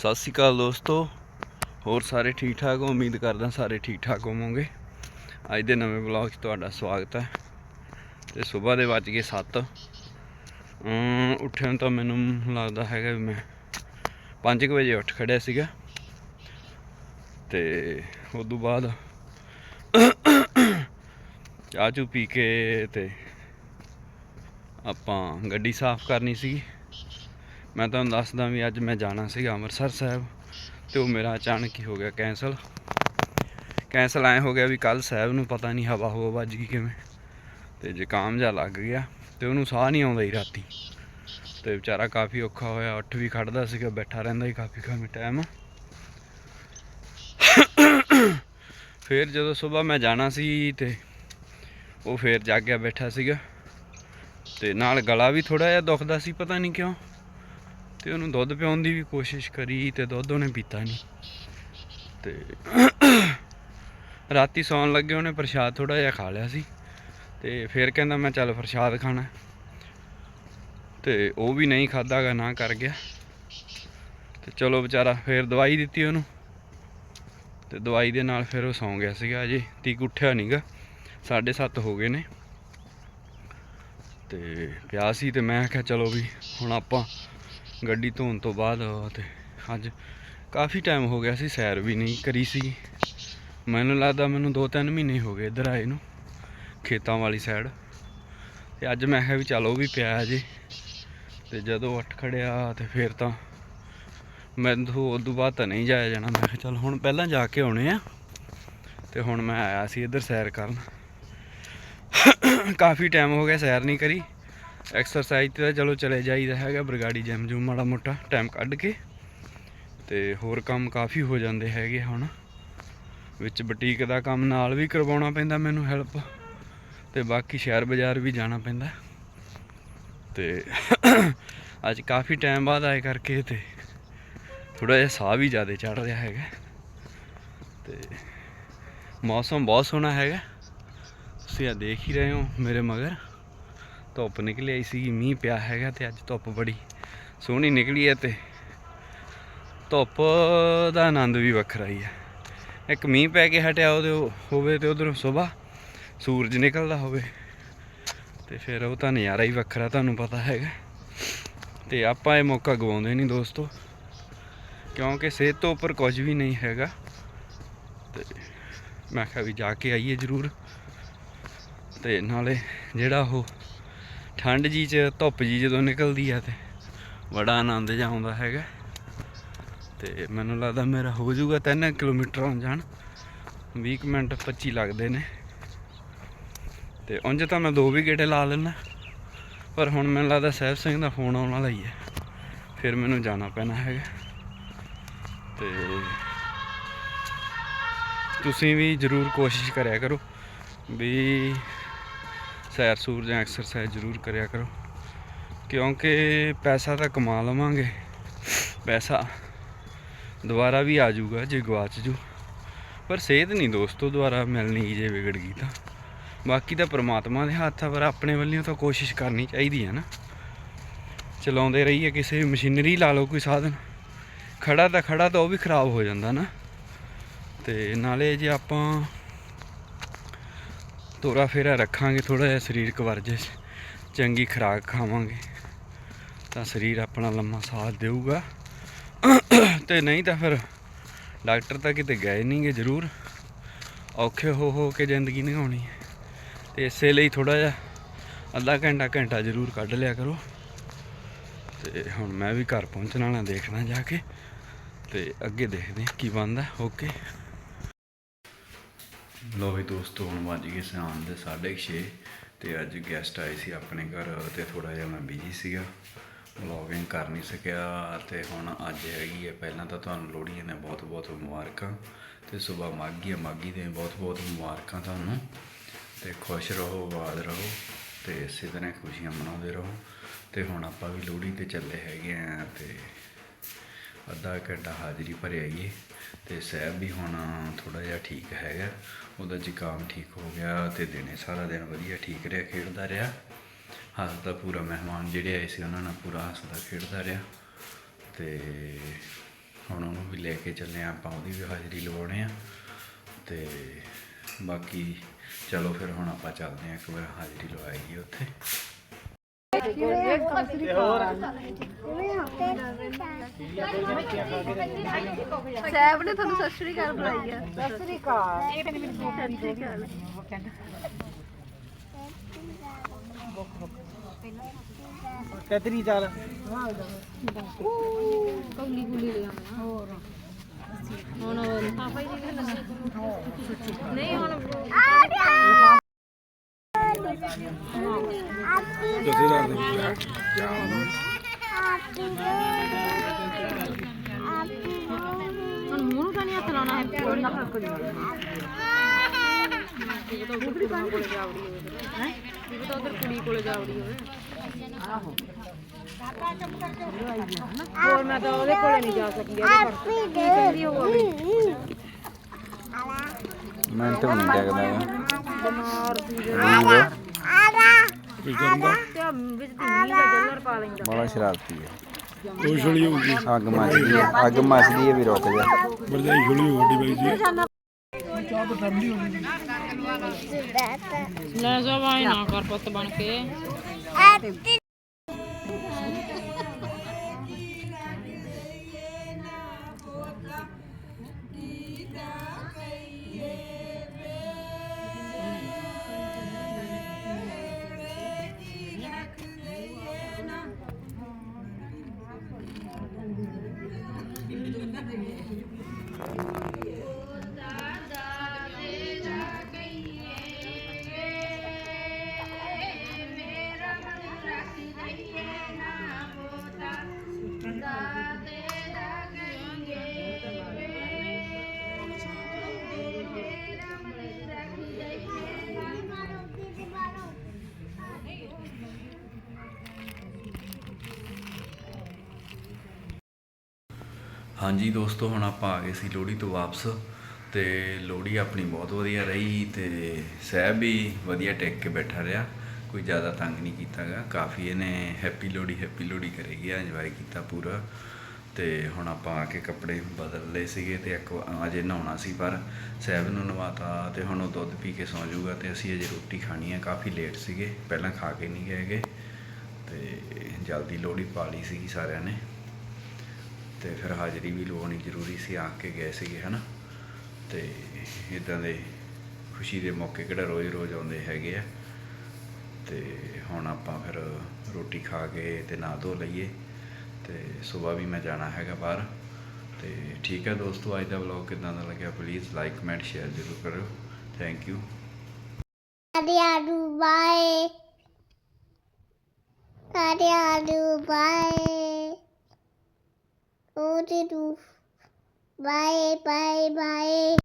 ਸਤਿ ਸ਼੍ਰੀ ਅਕਾਲ ਦੋਸਤੋ, ਹੋਰ ਸਾਰੇ ਠੀਕ ਠਾਕ ਹੋ? ਉਮੀਦ ਕਰਦਾ ਸਾਰੇ ਠੀਕ ਠਾਕ ਹੋਵੋਗੇ। ਅੱਜ ਦੇ ਨਵੇਂ ਵਲੌਗ 'ਚ ਤੁਹਾਡਾ ਸਵਾਗਤ ਹੈ। ਤੇ ਸਵੇਰ ਦੇ ਵੱਜ ਗਏ 7 ਉੱਠਣ ਉੱਠਿਆ ਤਾਂ ਮੈਨੂੰ ਲੱਗਦਾ ਹੈਗਾ ਵੀ ਮੈਂ 5 ਵਜੇ ਉੱਠ ਖੜਿਆ ਸੀਗਾ। ਤੇ ਉਸ ਤੋਂ ਬਾਅਦ ਚਾਹ ਚੂ ਪੀ ਕੇ ਤੇ ਆਪਾਂ ਗੱਡੀ ਸਾਫ਼ ਕਰਨੀ ਸੀਗੀ। ਮੈਂ ਤੁਹਾਨੂੰ ਦੱਸਦਾ ਵੀ ਅੱਜ ਮੈਂ ਜਾਣਾ ਸੀਗਾ ਅੰਮ੍ਰਿਤਸਰ ਸਾਹਿਬ ਤੇ ਉਹ ਮੇਰਾ ਅਚਾਨਕ ਹੀ ਹੋ ਗਿਆ ਕੈਂਸਲ ਕੈਂਸਲ ਐ ਹੋ ਗਿਆ ਵੀ ਕੱਲ ਸਾਹਿਬ ਨੂੰ ਪਤਾ ਨਹੀਂ ਹਵਾ ਹੋ ਵੱਜ ਗਈ ਕਿਵੇਂ। ਤੇ ਜ਼ੁਕਾਮ ਜਿਹਾ ਲੱਗ ਗਿਆ ਤੇ ਉਹਨੂੰ ਸਾਹ ਨਹੀਂ ਆਉਂਦਾ ਹੀ ਰਾਤੀ। ਤੇ ਵਿਚਾਰਾ ਕਾਫੀ ਔਖਾ ਹੋਇਆ, ਉੱਠ ਵੀ ਖੜਦਾ ਸੀਗਾ, ਬੈਠਾ ਰਹਿੰਦਾ ਹੀ ਕਾਫੀ ਕਾਫੀ ਟਾਈਮ ਫਿਰ ਜਦੋਂ ਸਵੇਰ ਮੈਂ ਜਾਣਾ ਸੀ ਤੇ ਉਹ ਫੇਰ ਜਾਗਿਆ ਬੈਠਾ ਸੀਗਾ। ਤੇ ਨਾਲ ਗਲਾ ਵੀ ਥੋੜਾ ਜਿਹਾ ਦੁਖਦਾ ਸੀ, ਪਤਾ ਨਹੀਂ ਕਿਉਂ। ਤੇ ਉਹਨੂੰ ਦੁੱਧ ਪਿਆਉਣ ਦੀ ਵੀ ਕੋਸ਼ਿਸ਼ ਕਰੀ ਤੇ ਦੁੱਧ ਉਹਨੇ ਪੀਤਾ ਨਹੀਂ ਤੇ ਰਾਤੀ ਸੌਣ ਲੱਗੇ ਉਹਨੇ ਪ੍ਰਸ਼ਾਦ ਥੋੜਾ ਜਿਹਾ ਖਾ ਲਿਆ ਸੀ ਤੇ ਫਿਰ ਕਹਿੰਦਾ ਮੈਂ ਚੱਲ ਪ੍ਰਸ਼ਾਦ ਖਾਣਾ। ਹੈ। ਤੇ ਉਹ ਵੀ ਨਹੀਂ ਖਾਦਾਗਾ ਨਾ ਕਰ ਗਿਆ। ਤੇ ਚਲੋ ਵਿਚਾਰਾ ਫਿਰ ਦਵਾਈ ਦਿੱਤੀ ਉਹਨੂੰ। ਤੇ ਦਵਾਈ ਦੇ ਨਾਲ ਫਿਰ ਉਹ ਸੌਂ ਗਿਆ ਸੀਗਾ ਅਜੇ ਤੀਕ ਉੱਠਿਆ ਨਹੀਂਗਾ 7:30 ਹੋ ਗਏ ਨੇ। ਤੇ ਪਿਆ ਸੀ ਤੇ ਮੈਂ ਕਿਹਾ ਚਲੋ ਵੀ ਹੁਣ ਆਪਾਂ ਗੱਡੀ ਧੋਣ ਤੋਂ ਬਾਅਦ ਤੇ ਅੱਜ ਕਾਫੀ ਟਾਈਮ ਹੋ ਗਿਆ ਸੀ, ਸੈਰ ਵੀ ਨਹੀਂ ਕਰੀ ਸੀ। ਮੈਨੂੰ ਲੱਗਦਾ ਮੈਨੂੰ 2-3 ਮਹੀਨੇ ਹੋ ਗਏ ਇੱਧਰ ਆਏ ਨੂੰ, ਖੇਤਾਂ ਵਾਲੀ ਸਾਈਡ ਤੇ ਅੱਜ ਮੈਂ ਕਿਹਾ ਵੀ ਚਲੋ ਵੀ ਪਿਆ ਜੇ। ਤੇ ਜਦੋਂ ਉੱਠ ਖੜਿਆ ਤੇ ਫਿਰ ਤਾਂ ਮੈਨੂੰ ਉਦੋਂ ਬਾਅਦ ਤਾਂ ਨਹੀਂ ਜਾਇਆ ਜਾਣਾ। ਮੈਂ ਕਿਹਾ ਚਲ ਹੁਣ ਪਹਿਲਾਂ ਜਾ ਕੇ ਆਉਣੇ ਆ। ਤੇ ਹੁਣ ਮੈਂ ਆਇਆ ਸੀ ਇੱਧਰ ਸੈਰ ਕਰਨ। ਕਾਫੀ ਟਾਈਮ ਹੋ ਗਿਆ ਸੈਰ ਨਹੀਂ ਕਰੀ। ਐਕਸਰਸਾਈਜ਼ ਤੇ ਤਾਂ ਚਲੋ ਚਲੇ ਜਾਈਦਾ ਹੈਗਾ, ਬਰਗਾੜੀ ਜਿਮ ਜੂ ਮਾੜਾ ਮੋਟਾ ਟਾਈਮ ਕੱਢ ਕੇ। ਤੇ ਹੋਰ ਕੰਮ ਕਾਫੀ ਹੋ ਜਾਂਦੇ ਹੈਗੇ ਹੁਣ। ਵਿੱਚ ਬੁਟੀਕ ਦਾ ਕੰਮ ਨਾਲ ਵੀ ਕਰਵਾਉਣਾ ਪੈਂਦਾ ਮੈਨੂੰ ਹੈਲਪ ਤੇ ਬਾਕੀ ਸ਼ਹਿਰ ਬਾਜ਼ਾਰ ਵੀ ਜਾਣਾ ਪੈਂਦਾ। ਤੇ ਅੱਜ ਕਾਫੀ ਟਾਈਮ ਬਾਅਦ ਆਏ ਕਰਕੇ ਤੇ ਥੋੜਾ ਜਿਹਾ ਸਾਹ ਵੀ ਜ਼ਿਆਦਾ ਚੜ ਰਿਹਾ ਹੈਗਾ। ਤੇ ਮੌਸਮ ਬਹੁਤ ਸੋਹਣਾ ਹੈਗਾ। ਤੁਸੀਂ ਆ ਦੇਖ ਹੀ ਰਹੇ ਹੋ ਮੇਰੇ ਮਗਰ। ਧੁੱਪ ਨਿਕਲੀ ਆਈ ਸੀ ਮੀਂਹ ਪਿਆ ਹੈਗਾ ਤੇ ਅੱਜ ਧੁੱਪ ਬੜੀ ਸੋਹਣੀ ਨਿਕਲੀ ਹੈ ਤੇ ਧੁੱਪ ਦਾ ਆਨੰਦ ਵੀ ਵੱਖਰਾ ਹੀ ਹੈ ਇੱਕ ਮੀਂਹ ਪੈ ਕੇ ਹਟਿਆ ਉਹਦੇ ਹੋਵੇ ਤੇ ਉਧਰੋਂ ਸਵੇਰ ਸੂਰਜ ਨਿਕਲਦਾ ਹੋਵੇ ਤੇ ਫਿਰ ਉਹ ਤਾਂ ਨਜ਼ਾਰਾ ਹੀ ਵੱਖਰਾ ਤੁਹਾਨੂੰ ਪਤਾ ਹੈਗਾ। ਤੇ ਆਪਾਂ ਇਹ ਮੌਕਾ ਗਵਾਉਂਦੇ ਨਹੀਂ ਦੋਸਤੋ, ਕਿਉਂਕਿ ਸਿਹਤ ਤੋਂ ਉੱਪਰ ਕੁਝ ਵੀ ਨਹੀਂ ਹੈਗਾ। ਤੇ ਮੈਂ ਕਿਹਾ ਵੀ ਜਾ ਕੇ ਆਈਏ ਜ਼ਰੂਰ। ਤੇ ਨਾਲੇ ਜਿਹੜਾ ਉਹ ਠੰਡ ਜੀ ਚ ਧੁੱਪ ਜੀ ਜਦੋਂ ਨਿਕਲਦੀ ਆ ਤੇ ਬੜਾ ਆਨੰਦ ਜਿਹਾ ਆਉਂਦਾ ਹੈਗਾ। ਤੇ ਮੈਨੂੰ ਲੱਗਦਾ ਮੇਰਾ ਹੋ ਜਾਊਗਾ 3 ਕਿਲੋਮੀਟਰ ਆਉਣ ਜਾਣ। 20 ਕੁ ਮਿੰਟ 25 ਲੱਗਦੇ ਨੇ। ਤੇ ਉਂਝ ਤਾਂ ਮੈਂ ਦੋ ਵੀ ਗੇੜੇ ਲਾ ਲੈਣਾ ਪਰ ਹੁਣ ਮੈਨੂੰ ਲੱਗਦਾ ਸਹਿਬ ਸਿੰਘ ਦਾ ਫੋਨ ਆਉਣ ਵਾਲਾ ਹੀ ਹੈ। ਫਿਰ ਮੈਨੂੰ ਜਾਣਾ ਪੈਣਾ ਹੈਗਾ। ਤੇ ਤੁਸੀਂ ਵੀ ਜ਼ਰੂਰ ਕੋਸ਼ਿਸ਼ ਕਰਿਆ ਕਰੋ ਵੀ ਸੈਰ ਸੂਰ ਜਾਂ ਐਕਸਰਸਾਈਜ਼ ਜ਼ਰੂਰ ਕਰਿਆ ਕਰੋ। ਕਿਉਂਕਿ ਪੈਸਾ ਤਾਂ ਕਮਾ ਲਵਾਂਗੇ। ਪੈਸਾ ਦੁਬਾਰਾ ਵੀ ਆ ਜਾਊਗਾ, ਜੇ ਗਵਾਚ ਜੂ। ਪਰ ਸਿਹਤ ਨਹੀਂ ਦੋਸਤੋ, ਦੁਬਾਰਾ ਮਿਲਣੀ ਜੇ ਵਿਗੜ ਗਈ ਤਾਂ। ਬਾਕੀ ਤਾਂ ਪ੍ਰਮਾਤਮਾ ਦੇ ਹੱਥ ਆ, ਪਰ ਆਪਣੇ ਵੱਲੋਂ ਤਾਂ ਕੋਸ਼ਿਸ਼ ਕਰਨੀ ਚਾਹੀਦੀ ਹੈ ਨਾ। ਚਲਾਉਂਦੇ ਰਹੀਏ ਕਿਸੇ ਮਸ਼ੀਨਰੀ, ਲਾ ਲਓ ਕੋਈ ਸਾਧਨ। ਖੜਾ ਤਾਂ ਖੜਾ ਤਾਂ ਉਹ ਵੀ ਖਰਾਬ ਹੋ ਜਾਂਦਾ ਨਾ। ਤੇ ਨਾਲੇ ਜੇ ਆਪਾਂ ਤੋਰਾ ਫੇਰਾ ਰੱਖਾਂਗੇ ਥੋੜਾ ਜਿਹਾ ਸਰੀਰਕ ਵਰਜਿਸ਼, ਚੰਗੀ ਖੁਰਾਕ ਖਾਵਾਂਗੇ। ਤਾਂ ਸਰੀਰ ਆਪਣਾ ਲੰਮਾ ਸਾਥ ਦੇਊਗਾ। ਤੇ ਨਹੀਂ ਤਾਂ ਫਿਰ ਡਾਕਟਰ ਤਾਂ ਕਿਤੇ ਗਏ ਨਹੀਂਗੇ ਜ਼ਰੂਰ। ਔਖੇ ਹੋ ਹੋ ਕੇ ਜ਼ਿੰਦਗੀ ਨਿਭਾਉਣੀ ਹੈ। ਤੇ ਇਸੇ ਲਈ ਥੋੜਾ ਜਿਹਾ ਅੱਧਾ ਘੰਟਾ ਘੰਟਾ ਜ਼ਰੂਰ ਕੱਢ ਲਿਆ ਕਰੋ। ਤੇ ਹੁਣ ਮੈਂ ਵੀ ਘਰ ਪਹੁੰਚਣ ਵਾਲਾ ਦੇਖਣਾ ਜਾ ਕੇ। ਤੇ ਅੱਗੇ ਦੇਖਦੇ ਕੀ ਬਣਦਾ। ਓਕੇ। ਲੋ ਵੀ ਦੋਸਤੋ, ਹੁਣ ਵੱਜ ਗਏ ਸ਼ਾਮ ਦੇ 6:30 ਤੇ ਅੱਜ ਗੈਸਟ ਆਏ ਸੀ ਆਪਣੇ ਘਰ ਤੇ ਥੋੜਾ ਜਿਹਾ ਮੈਂ ਬਿਜ਼ੀ ਸੀਗਾ। ਵਲੌਗਿੰਗ ਕਰ ਨਹੀਂ ਸਕਿਆ ਤੇ ਹੁਣ ਅੱਜ ਹੈਗੀ ਹੈ, ਪਹਿਲਾਂ ਤਾਂ ਤੁਹਾਨੂੰ ਲੋਹੜੀ ਦੀਆਂ ਬਹੁਤ ਬਹੁਤ ਮੁਬਾਰਕਾਂ ਤੇ ਸਵੇਰ ਮਾਗੀ ਹੈ ਮਾਗੀ ਦੇ ਬਹੁਤ ਬਹੁਤ ਮੁਬਾਰਕਾਂ ਤੁਹਾਨੂੰ ਤੇ ਖੁਸ਼ ਰਹੋ ਆਬਾਦ ਰਹੋ ਤੇ ਇਸੇ ਤਰ੍ਹਾਂ ਖੁਸ਼ੀਆਂ ਮਨਾਉਂਦੇ ਰਹੋ ਤੇ ਹੁਣ ਆਪਾਂ ਵੀ ਲੋਹੜੀ ਤੇ ਚੱਲੇ ਹੈਗੇ ਆ ਤੇ ਅੱਧਾ ਘੰਟਾ ਹਾਜ਼ਰੀ ਭਰ ਆਈਏ ਤੇ ਸਹਿਬ ਵੀ ਹੁਣ ਥੋੜਾ ਜਿਹਾ ਠੀਕ ਹੈਗਾ। ਉਹਦਾ ਜ਼ੁਕਾਮ ਠੀਕ ਹੋ ਗਿਆ ਤੇ ਦਿਨੇ ਸਾਰਾ ਦਿਨ ਵਧੀਆ ਠੀਕ ਰਿਹਾ, ਖੇਡਦਾ ਰਿਹਾ। ਹੱਸਦਾ ਪੂਰਾ ਮਹਿਮਾਨ ਜਿਹੜੇ ਆਏ ਸੀ, ਉਹਨਾਂ ਨਾਲ ਪੂਰਾ ਹੱਸਦਾ ਖੇਡਦਾ ਰਿਹਾ। ਤੇ ਹੁਣ ਉਹਨੂੰ ਵੀ ਲੈ ਕੇ ਚੱਲੇ ਆ ਆਪਾਂ ਉਹਦੀ ਵੀ ਹਾਜ਼ਰੀ ਲਵਾਉਣੇ ਆ ਤੇ ਬਾਕੀ ਚਲੋ ਫਿਰ ਹੁਣ ਆਪਾਂ ਚੱਲਦੇ ਆ ਇੱਕ ਵਾਰ ਹਾਜ਼ਰੀ ਲਵਾਈਏ ਉੱਥੇ। ਸਾਹਿਬ ਨੇ ਤੁਹਾਨੂੰ ਸਤਿ ਸ਼੍ਰੀ ਅਕਾਲ ਬੁਲਾਈ ਆ। ਸਤਿ ਸ਼੍ਰੀ ਅਕਾਲ। ਇਹ ਮੈਨੂੰ ਸਤਿ ਸ਼੍ਰੀ ਅਕਾਲ ਕਤਰੀ ਚਾਲ ਕੌਲੀ ਗੁਲੀ ਲੈ ਆਉਣਾ ਹੋਰ ਹੁਣ ਪਾਪਾ ਜੀ ਨੇ ਨਹੀਂ ਹੁਣ ਹੁਣ ਮੂੰਹ ਨੂੰ ਤਾਂ ਨਹੀਂ ਹੱਥ ਲਾਉਣਾ ਹੈ ਕੋਈ ਨਾ ਹੱਕ ਨਹੀਂ ਇਹ ਤਾਂ ਉਧਰ ਕੁੜੀ ਕੋਲੇ ਜਾਵੜੀ ਹੋਵੇ ਹੈ ਇਹ ਤਾਂ ਉਧਰ ਕੁੜੀ ਕੋਲੇ ਜਾਵੜੀ ਹੋਵੇ ਹੋਰ ਮੈਂ ਤਾਂ ਉਹਦੇ ਕੋਲੇ ਨਹੀਂ ਜਾ ਸਕਦੀ ਇਹਦੇ ਪਰ ਮਿੰਟ ਵੀ ਨਹੀਂ ਲੱਗਦਾ ਬਿਮਾਰ ਸੀ ਕੀ ਕਰਦਾ ਤੇ ਆਹ ਵਿੱਚ ਦੀ ਮੀਂਹ ਦਾ ਜੱਲਰ ਪਾ ਲੈਂਦਾ। ਬੜਾ ਸ਼ਰਾਰਤੀ ਹੈ। ਉਹ ਛੜੀ ਹੋਊਗੀ। ਅੱਗ ਮੱਚਦੀ ਹੈ। ਅੱਗ ਮੱਚਦੀ ਹੈ ਵੀ ਰੁਕ ਜਾ। ਵਰਜਾਈ ਛੜੀ ਹੋ ਵੱਡੀ ਬਾਈ ਜੀ। ਲੈ ਜਾ ਵਾਈ ਨਾ ਕਰ ਪੁੱਤ ਬਣ ਕੇ। ਹਾਂਜੀ ਦੋਸਤੋ, ਹੁਣ ਆਪਾਂ ਆ ਗਏ ਸੀ ਲੋਹੜੀ ਤੋਂ ਵਾਪਸ ਤੇ ਲੋਹੜੀ ਆਪਣੀ ਬਹੁਤ ਵਧੀਆ ਰਹੀ ਤੇ ਸਹਿਬ ਵੀ ਵਧੀਆ ਟੇਕ ਕੇ ਬੈਠਾ ਰਿਹਾ। ਕੋਈ ਜ਼ਿਆਦਾ ਤੰਗ ਨਹੀਂ ਕੀਤਾਗਾ ਕਾਫੀ ਇਹਨੇ ਹੈਪੀ ਲੋਹੜੀ ਹੈਪੀ ਲੋਹੜੀ ਕਰੀ ਗਿਆ ਇੰਜੋਏ ਕੀਤਾ ਪੂਰਾ। ਤੇ ਹੁਣ ਆਪਾਂ ਆ ਕੇ ਕੱਪੜੇ ਬਦਲ ਲਏ ਸੀਗੇ ਤੇ ਇੱਕ ਵਾ- ਅਜੇ ਨਹਾਉਣਾ ਸੀ, ਪਰ ਸਹਿਬ ਨੂੰ ਨਵਾਤਾ ਤੇ ਹੁਣ ਉਹ ਦੁੱਧ ਪੀ ਕੇ ਸੌਂ ਜਾਊਗਾ ਤੇ ਅਸੀਂ ਅਜੇ ਰੋਟੀ ਖਾਣੀ ਹੈ ਕਾਫੀ ਲੇਟ ਸੀਗੇ, ਪਹਿਲਾਂ ਖਾ ਕੇ ਨਹੀਂ ਗਏਗੇ ਤੇ ਜਲਦੀ ਲੋਹੜੀ ਪਾ ਲਈ ਸੀਗੀ ਸਾਰਿਆਂ ਨੇ। ਤੇ ਫਿਰ ਹਾਜ਼ਰੀ ਵੀ ਲਵਾਉਣੀ ਜ਼ਰੂਰੀ ਸੀ ਆ ਕੇ ਗਏ ਸੀਗੇ ਹਨਾ? ਤੇ ਇਦਾਂ ਦੇ ਖੁਸ਼ੀ ਦੇ ਮੌਕੇ ਕਿਹੜਾ ਰੋਜ਼-ਰੋਜ਼ ਆਉਂਦੇ ਹੈਗੇ ਆ। ਤੇ ਹੁਣ ਆਪਾਂ ਫਿਰ ਰੋਟੀ ਖਾ ਕੇ ਤੇ ਨਾ ਧੋ ਲਈਏ ਤੇ ਸਵੇਰ ਵੀ ਮੈਂ ਜਾਣਾ ਹੈਗਾ ਬਾਹਰ। ਤੇ ਠੀਕ ਹੈ ਦੋਸਤੋ ਅੱਜ ਦਾ ਵਲੌਗ ਕਿਦਾਂ ਦਾ ਲੱਗਿਆ? ਪਲੀਜ਼ ਲਾਈਕ ਕਮੈਂਟ ਸ਼ੇਅਰ ਜ਼ਰੂਰ ਕਰਿਓ। Thank you Adiadu, bye. Oh, they do. Bye, bye, bye.